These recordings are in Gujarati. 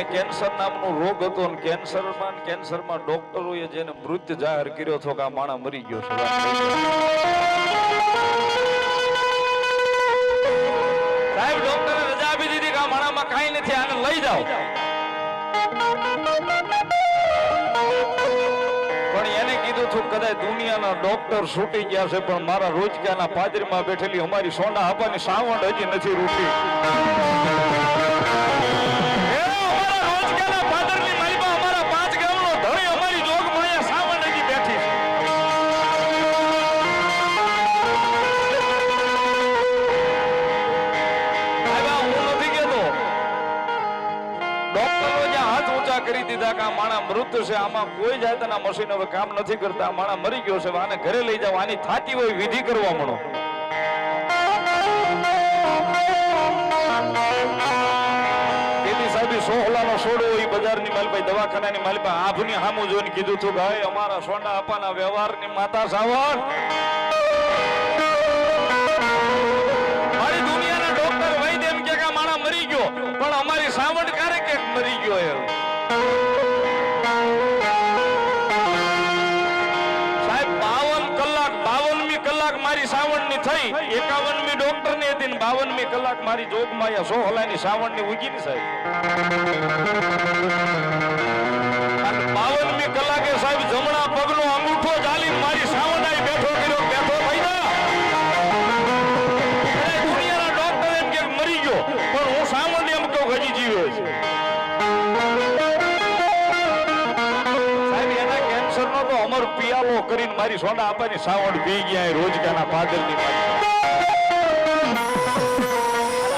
જેને કેન્સર નામનો રોગ હતો અને કેન્સરમાં કેન્સરમાં ડોક્ટરોએ જેને મૃત જાહેર કર્યો હતો કે આ માણસ મરી ગયો છે. સાહેબ, ડોક્ટરે રજા આપી દીધી કે આ માણામાં કાંઈ નથી, આને લઈ જાઓ. પણ એને કીધું છું કદાચ દુનિયાના ડોક્ટર છૂટી ગયા છે, પણ મારા રોજગારના પાદરીમાં બેઠેલી અમારી સોના આપવાની સાવણ હજી નથી રૂટી અમારા પાદરની માલિકા અમારા પાંચ ગામનો ધણી, અમારી કરી દીધા કે આ માણા મૃત છે, આમાં કોઈ જાતના મશીન હવે કામ નથી કરતા. માણા મરી ગયો છે આને ઘરે લઈ જાવ આની થાતી હોય, વિધિ કરવા મળો ઈ સોહલાનો સોડો એ બજારની માલભાઈ દવાખાનાની માલભાઈ આભની હામું જોઈને કીધું હતું "હાય, અમારા સોના અપાના વ્યવહારની માતા સાવણ થઈ. એકાવનમી ડોક્ટરની હતી ને બાવનમી કલાક મારી જોગમાં અહીંયા સાવણ સાવણની ઉગી ને સાહેબ. મારી સોના આપવાની સાવણ પી ગયા, એ રોજગારના પાદરની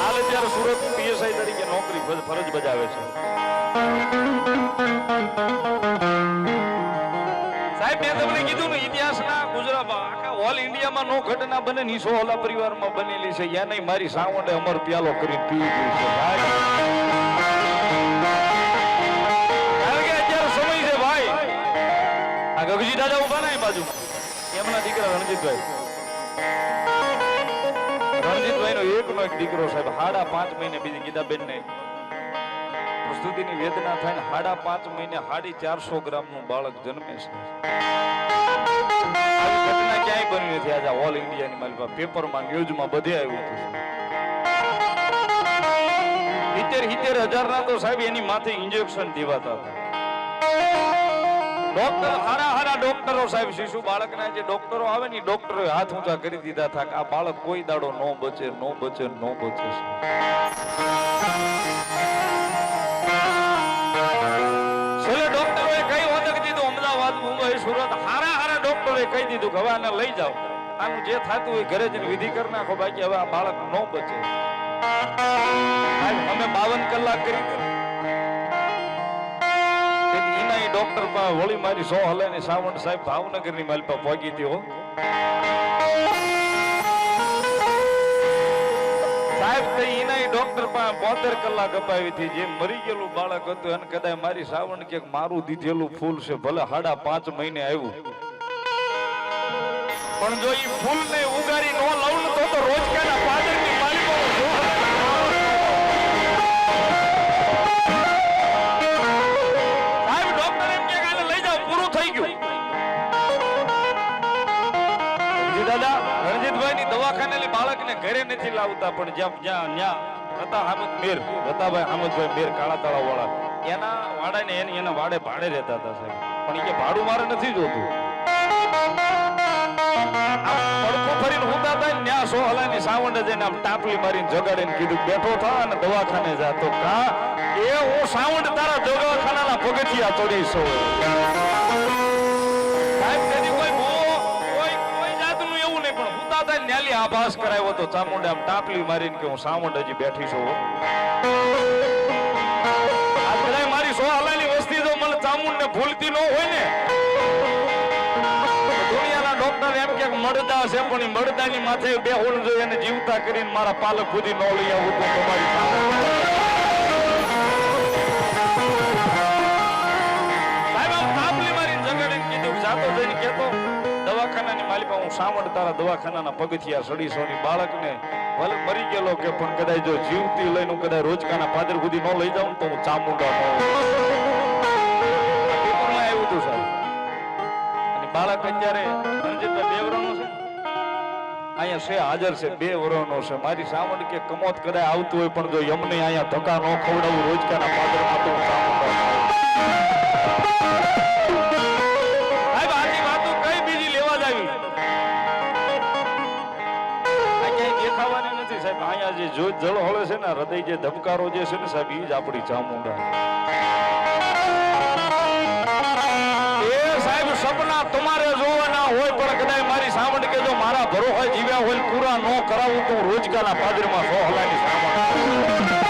હાલ અત્યારે સુરત પીએસઆઈ તરીકે નોકરી ફરજ- બજાવે છે. સાહેબ, મેં તમને કીધું ને, ઇતિહાસના ગુજરાતમાં ઓલ ઇન્ડિયામાં નો ઘટના બને, ની સોહલા પરિવારમાં બનેલી છે. યા નહીં મારી સાવંડે અમર પ્યાલો કરી પી ગઈ છે. આ દાદા ઊભા ના બાજુ. એમના દીકરા રણજીતભાઈ. રણજીતભાઈ નો એક નો એક દીકરો સાહેબ, હાડા પાંચ મહિને બીજી ગીતાબેન ને પ્રસ્તુતિની વેદના થાય ને હાડા પાંચ મહિને હાડી ચારસો ગ્રામનું બાળક જન્મે છે. ઘટના ક્યાંય બની નથી. આજે ઓલ ઇન્ડિયાની મારી પેપરમાં ન્યૂઝમાં બધે આવ્યું હતું. સિત્તેર સિત્તેર હજાર ના તો સાહેબ એની માથે ઇન્જેક્શન દેવાતા હતા. ડોક્ટર, હારા હારા ડોક્ટરો સાહેબ, શિશુ બાળકના જે ડોક્ટરો આવે ને ડોક્ટરો હાથ ઊંચા કરી દીધા હતા આ બાળક કોઈ દાડો નો બચે નો બચે નો બચે. કઈ ઓદક દીધું અમદાવાદ સુરત. હારા હારા ડોક્ટરોએ કહી દીધું કે હવે લઈ જાઓ. આનું જે થતું હોય ઘરે જઈને વિધિ કરી નાખો, બાકી હવે આ બાળક નો બચે. અમે બાવન કલાક કરી ડોક્ટર પાસે વળી મારી સો હલે ને સાવંત સાહેબ ભાવનગરની માલપા પહોંચી હતી સાહેબ, તે એના ડોક્ટર પાસે બોતેર કલાક અપાવી હતી. જે મરી ગયેલું બાળક હતું અને કદાચ મારી સાવણ કે મારું દીધેલું ફૂલ છે. ભલે હાડા પાંચ મહિને આવ્યું. પણ જો એ ફૂલ ને ઉગારી લાવતા પણ જ્યાં જ્યાં ન્યા હતા હામદ મેર રતાભાઈ હામદભાઈ મેર કાળા તળાવ વાળા એના વાડા ને એની એના વાડે ભાડે રહેતા હતા સાહેબ. પણ એ ભાડું મારે નથી જોતું. આમ ટાપલી મારીને જગાડીને કીધું, બેઠો થા અને દવાખાને જાતો કા? એ હું સાવંડ તારા દવાખાનાના પગથિયા તોડી સાહેબ આભાસ કરાવ્યો હતો ચામુંડે આમ ટાપલી મારીને કે હું હજી બેઠી છું. મારી સોહલાની વસ્તી જો મને ચામુંડને ભૂલતી ન હોય ને. દુનિયાના ડોક્ટર એમ કે મળદા છે પણ મળદાની માથે બે હોલ જોઈએ અને જીવતા કરીને મારા પાલક ખુદી ન લઈ આવું તો તમારી દવાખાનાની માલિકા, હું સાવણ તારા દવાખાનાના પગથિયા સડી સોની બાળકને ભલે મરી ગયેલો કે, પણ કદાચ જો જીવતી લઈને કદાચ રોજકાના પાદર સુધી ન લઈ જાઉં તો હું ચામુંડા આવ્યું હતું સાહેબ. અને બાળક અત્યારે રણજીતભાઈ બે વર્ષનો છે. અહીંયા છે, હાજર છે, બે વર્ષનો છે. મારી સાવણ કે કમોત કદાચ આવતું હોય, પણ જો યમને અહીંયા ધક્કા ન ખવડાવું, રોજકાના પાદરમાં તો જે જળ હોળે છે ને હૃદય જે ધબકારો જે છે ને સાહેબ એ જ આપણી ચામુંડા એ સાહેબ, સપના તમારે જોવાના હોય, પણ કદાચ મારી સાવણ કે જો મારા ભરોહા જીવ્યા હોય પૂરા ન કરાવું તો હું રોજગારના પાદરમાં સો હલાની સાવણ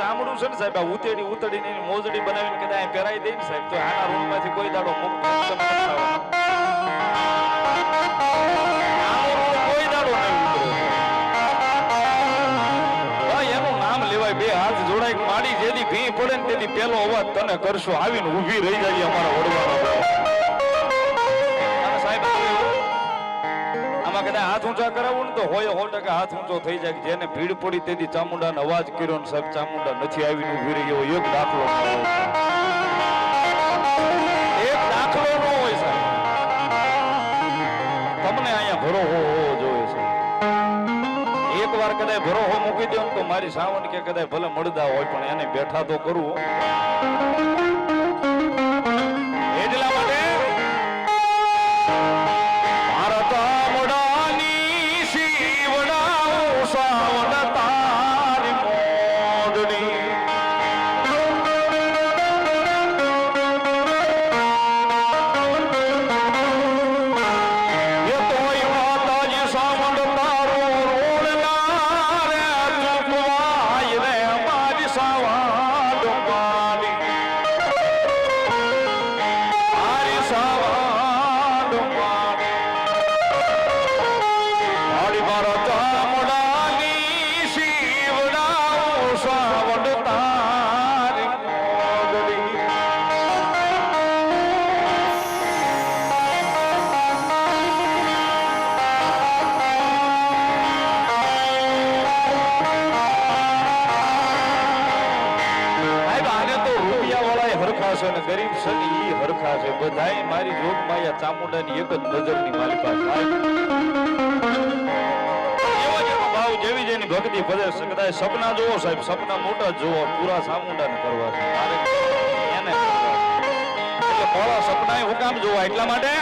ચામડું છે ને સાહેબ, આ ઉતેડી, ઉતડીને મોજડી બનાવીને કદાચ પહેરાઈ દે ને સાહેબ, તો આના રૂમમાંથી કોઈ દાડો મુક્ત કોઈ દાડો નહીં એનું નામ લેવાય બે હાથ જોડાય માડી જેની ભી પડે ને તેની પેલો અવાજ તને કરશો, આવીને ઊભી રહી જાય અમારા વડવાનો હાથ ઊંચા કરાવું ને તો હોય સો ટકા હાથ ઊંચો થઈ જાય જેને ભીડ પડી તેથી ચામુંડાનો અવાજ કર્યો સાહેબ, ચામુંડા નથી આવીને ઊભી રહી, એવો એક દાખલો. એક દાખલો ન હોય સાહેબ. તમને અહીંયા ભરો હો હોવો જોઈએ છે એક વાર કદાચ ભરોહો મૂકી દો તો મારી સાવન કે કદાચ ભલે મળદા હોય પણ એને બેઠા તો કરવું છે અને ગરીબ છે ઈ હરખા છે. બધાય મારી જોગ માયા ચામુંડાની એક જ નજરની માલિકા એવો ભાવ જેવી જેની ભક્તિ ભજે છે. સપના જોવો સાહેબ. સપના મોટા જોવો. પૂરા ચામુંડાને કરવા છે. મારે કરવા છે. સપના હું કામ જોવા? એટલા માટે?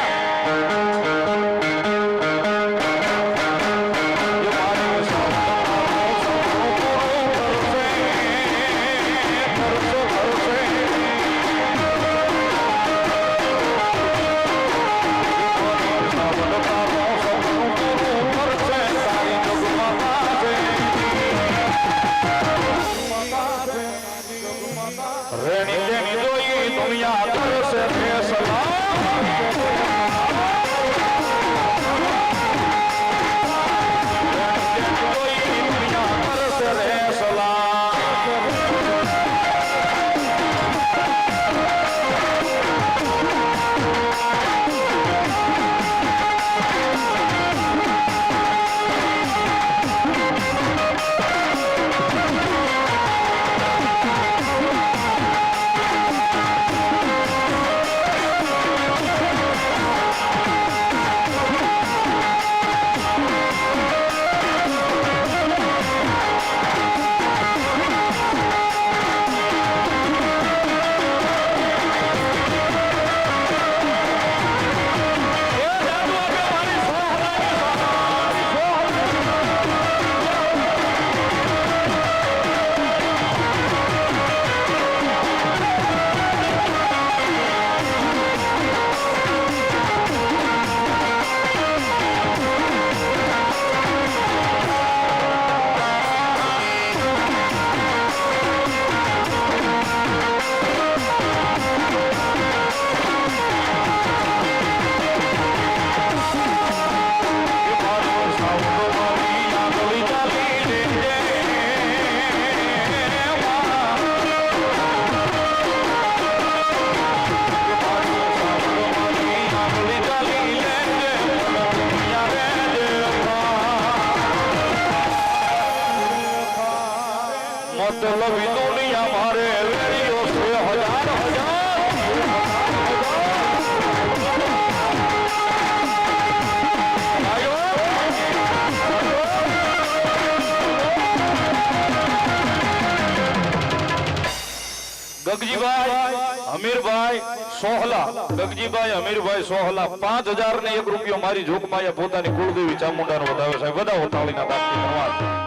ગગજીભાઈ અમીરભાઈ સોહલા, ગગજીભાઈ અમીરભાઈ સોહલા, પાંચ હજાર ને એક રૂપિયો મારી જોગમાં પોતાની કુળદેવી ચામુંડાનો વધાવ્યો સાહેબ બધા તાળીના બાકી